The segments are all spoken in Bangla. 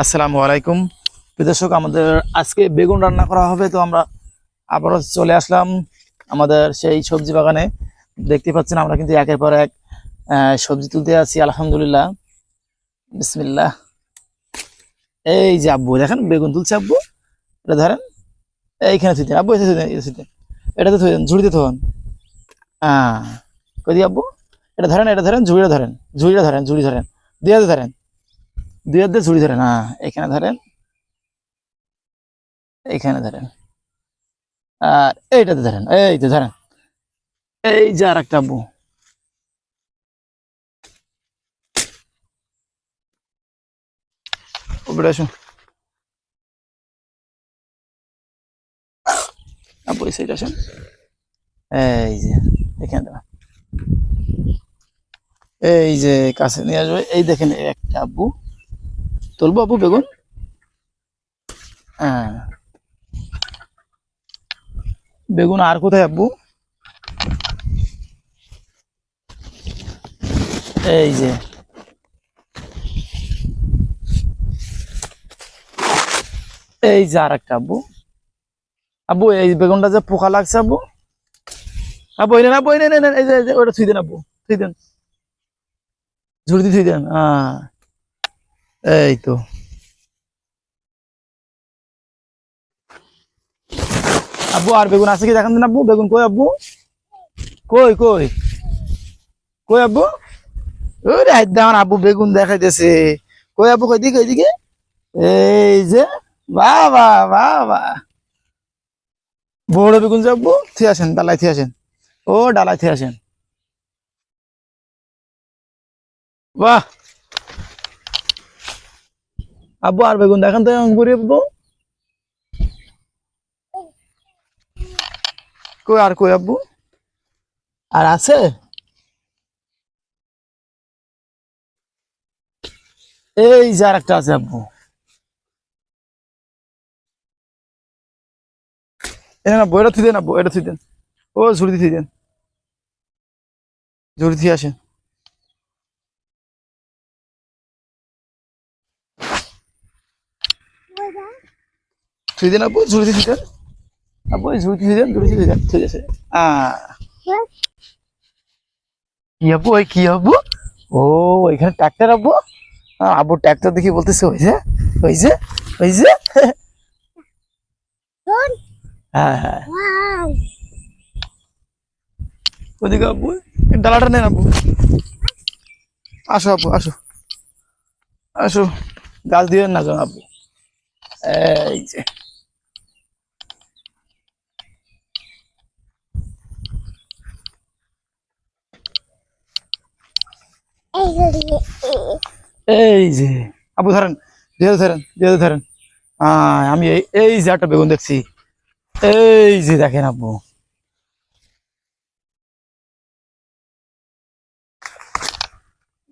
আসসালামু আলাইকুম। দর্শক, আমাদের আজকে বেগুন রান্না করা হবে, তো আমরা আবারও চলে আসলাম আমাদের সেই সবজি বাগানে। দেখতে পাচ্ছেন, আমরা কিন্তু একের পর এক সবজি তুলতে আছি, আলহামদুলিল্লাহ। বিসমিল্লাহ। এই যে আব্বু, দেখেন বেগুন তুলছে আব্বু। এটা ধরেন, এইখানে থুইতেন আব্বু এসে থুইতেন এটাতে থুইতেন ঝুড়িতে থুন হ্যাঁ কদি আব্বু? এটা ধরেন এটা ধরেন, ঝুড়িটা ধরেন ঝুড়িটা ধরেন, ঝুড়ি ধরেন হাতে ধরেন। দুই হাতে ঝুড়ি ধরেন না এখানে ধরেন এইখানে ধরেন। আর এইটাতে ধরেন, এই তো ধরেন, এই যে আর একটা আব্বু আসুন। এই যে, এখানে এই যে কাছে নিয়ে আসবে, এই দেখেন একটা আব্বু। তুলবো আপু বেগুন? হ্যাঁ। বেগুন আর কোথায় আব্বু? এই যে। এই যে আর একটা আব্বু। আব্বু, এই বেগুনটা যে পোকা লাগছে আব্বু। আব্বু, এই আব্বু, এই এই যে ওটা থুই দেন আব্বু, থুই দেন। ঝুড়ি থুই দেন হ্যাঁ। এই তো। আব্বু, আর বেগুন আছে কি? দেখান আব্বু, বেগুন কই আব্বু? কই কই? কই আব্বু? ওরে আমার আব্বু বেগুন দেখাইতেছে। কই আব্বু, কই দিকে, ওইদিকে? এই যে, বাবা বাবা। বড় বেগুন যে আব্বু, থুই আসেন ডালাই থুই আসেন। ও ডালাই থুই আসেন। বাহ! আব্বু আর বেগুন, দেখান তো অঙ্কুরি আব্বু কই আর কই আব্বু? আর আছে? এই যে আর একটা আছে আব্বু। এনে না বইটা থুই দেন, আব্বু, এটা থুই দেন। ও, ঝুড়ি থুই দেন। ঝুড়ি থুই আসেন। দেন আপু? ঝুড়ি দিয়ে দেন আপু ছুরি দিয়ে দেন ছুরি দিয়ে দেন ঠিক আছে। কি আপু ওই কি আপু? ও ওইখানে ট্র্যাক্টর আপু? আপু ট্র্যাক্টর দেখি বলতেছে হয়েছে হয়েছে হয়েছে হ্যাঁ হ্যাঁ। ওদিকে ডালাটা নেন আপু। আসো আপু আসো। আসো। গাছ দিয়ে না যান আপু। এই যে। এই যে আব্বু ধরেন দিয়ে ধরেন দিয়ে ধরেন আমি এই যে একটা বেগুন দেখছি। এই যে দেখেন আব্বু।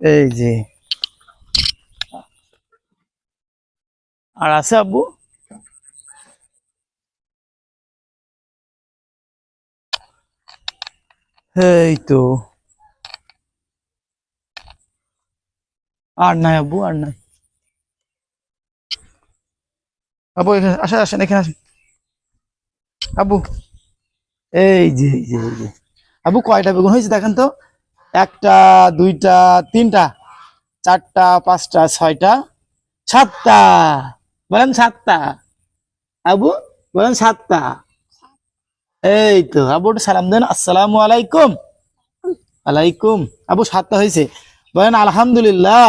এই যে। আর আছে আব্বু? এই তো। আর নাই আব্বু, আর নাই। আব্বু, এখানে আসেন আসেন, এখানে আসেন। আব্বু, এই যে এই যে এই যে। আব্বু, কয়টা বেগুন হয়েছে দেখেন তো? একটা, দুইটা, তিনটা, চারটা, পাঁচটা, ছয়টা, সাতটা। বলেন সাতটা। আবু বলেন সাতটা। এই তো আবু সালাম দেন। আসসালামু আলাইকুম। আলাইকুম। আবু সাতটা হয়েছে। বলেন আলহামদুলিল্লাহ।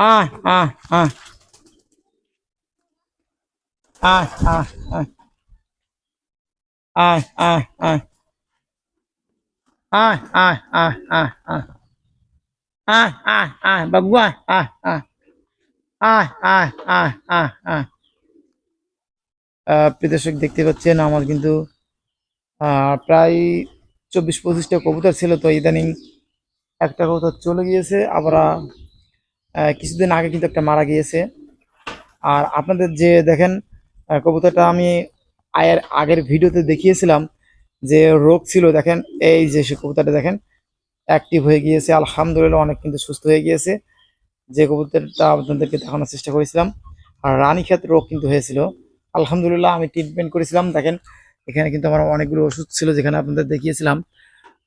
আয় আয় আয় আয় আয় আয় আয় আয় আয় আয় আয় আয় আয় আয় আয় আয় আয় আয় বাবু আয় আয় আয় আয় আয় আয় আয় আয় আহ, প্রিয় দর্শক দেখতে পাচ্ছেন আমার কিন্তু আহ, প্রায় চব্বিশ পঁচিশটা কবুতর ছিল তো ইদানিং একটা কবুতর চলে গিয়েছে আবার আহ, কিছুদিন আগে কিন্তু একটা মারা গিয়েছে। আর আপনাদের যে দেখেন কবুতরটা আমি আয়ের আগের ভিডিওতে দেখিয়েছিলাম যে রোগ ছিল, দেখেন, এই যে সে কবুতরটা দেখেন অ্যাক্টিভ হয়ে গিয়েছে। আলহামদুলিল্লাহ অনেক কিন্তু সুস্থ হয়ে গিয়েছে। যে কবুতরটা আপনাদেরকে দেখানোর চেষ্টা করেছিলাম, আর রানী ক্ষেত রোগ কিন্তু হয়েছিল। আলহামদুলিল্লাহ আমি ট্রিটমেন্ট করেছিলাম, দেখেন, এখানে কিন্তু আমার অনেকগুলো ওষুধ ছিল যেখানে আপনাদের দেখিয়েছিলাম।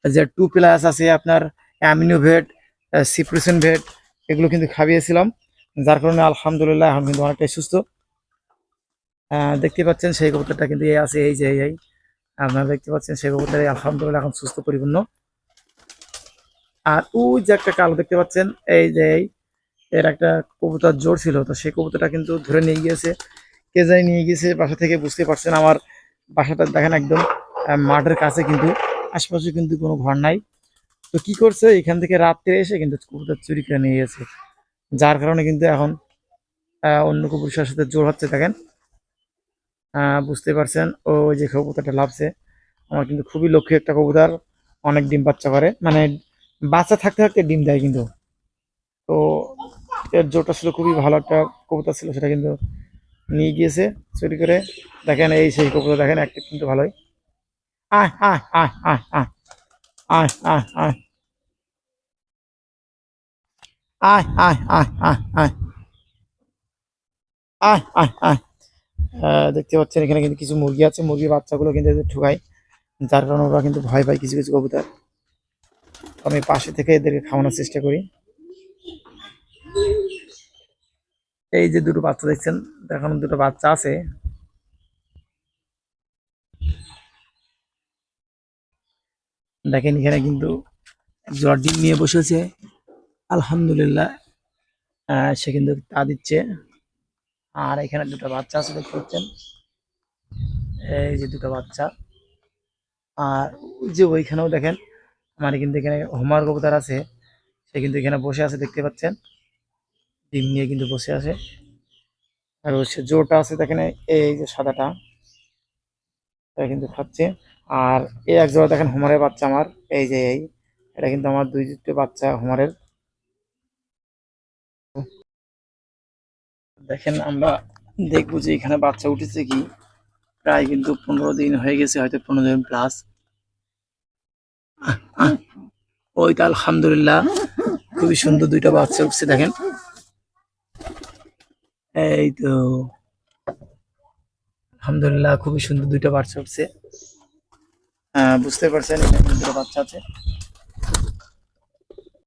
যে টু প্লাস আছে, আপনার অ্যামিনোভেট ভেট এগুলো কিন্তু খাইয়েছিলাম, যার কারণে আলহামদুলিল্লাহ এখন কিন্তু অনেকটাই সুস্থ। দেখতে পাচ্ছেন সেই কবুতরটা কিন্তু এই আছে, এই যে, এই আপনারা দেখতে পাচ্ছেন সেই কবুতরই আলহামদুলিল্লাহ এখন সুস্থ পরিপূর্ণ। আর ওই যে একটা কালো দেখতে পাচ্ছেন, এই যে, এই, এর একটা কবুতর জোর ছিল, তো সেই কবুতরটা কিন্তু ধরে নিয়ে গিয়েছে, কে জানি নিয়ে গিয়েছে, বাসা থেকে বুঝতে পারছেন, আমার বাসাটা দেখেন একদম মাঠের কাছে কিন্তু, আশপাশে কিন্তু কোনো ঘর নাই। তো কি করছে? এখান থেকে রাত্রে এসে কিন্তু কবুতর চুরি করে নিয়ে গেছে। যার কারণে কিন্তু এখন আহ, অন্য কবুতরের সাথে জোর হচ্ছে দেখেন। আহ, বুঝতে পারছেন? ও যে কবুতরটা লাভছে আমার কিন্তু খুবই লক্ষ্মী একটা কবুতর। অনেক ডিম বাচ্চা করে। মানে বাচ্চা থাকতে থাকতে ডিম দেয় কিন্তু। তো এর জোরটা ছিল খুবই ভালো একটা কবুতর ছিল সেটা কিন্তু নিয়ে গিয়েছে চুরি করে। দেখেন এই সেই কবুতর দেখেন একটা কিন্তু ভালোই। আয় আয় আয় আয় আয়। আয় আয় আয়। আয় আয় আয় আয় আয়। আয় আয় আয়। দেখতে পাচ্ছেন এখানে কিন্তু কিছু মুরগি আছে। মুরগির বাচ্চাগুলো কিন্তু এদের ঠুকায় যার কারণে ওরা কিন্তু ভয় পায় কিছু কিছু কবুতর। আমি পাশে থেকে এদেরকে খাওয়ানোর চেষ্টা করি। এই যে দুটো বাচ্চা দেখছেন? এখনও দুটো বাচ্চা আছে। দেখেন, এখানে কিন্তু জোড়া ডিম নিয়ে বসেছে। আলহামদুলিল্লাহ সে কিন্তু তা দিচ্ছে। আর এখানে দুটো বাচ্চা আছে, দেখতে পাচ্ছেন। এই যে দুটো বাচ্চা। আর যে ওইখানেও দেখেন, আমার কিন্তু এখানে হোমার কবুতর আছে। সে কিন্তু এখানে বসে আছে, দেখতে পাচ্ছেন। ডিম নিয়ে কিন্তু বসে আছে। আর সে জোরটা আছে, দেখেন, এই যে সাদাটা। এটা কিন্তু খাচ্ছে। আর এই এক জোড়া দেখেন হোমারের বাচ্চা আমার, এই যে এই, এটা কিন্তু আমার দুই দুটো বাচ্চা হোমারের। দেখেন আমরা দেখব যে এখানে বাচ্চা উঠেছে কি, প্রায় কিন্তু পনেরো দিন হয়ে গেছে, হয়তো পনেরো দিন প্লাস ওইটা আলহামদুলিল্লাহ, খুবই সুন্দর দুইটা বাচ্চা উঠছে, দেখেন। এই তো, আলহামদুলিল্লাহ, খুবই সুন্দর দুইটা বাচ্চা উঠছে। বুঝতে পারছেন এখানে বাচ্চা আছে।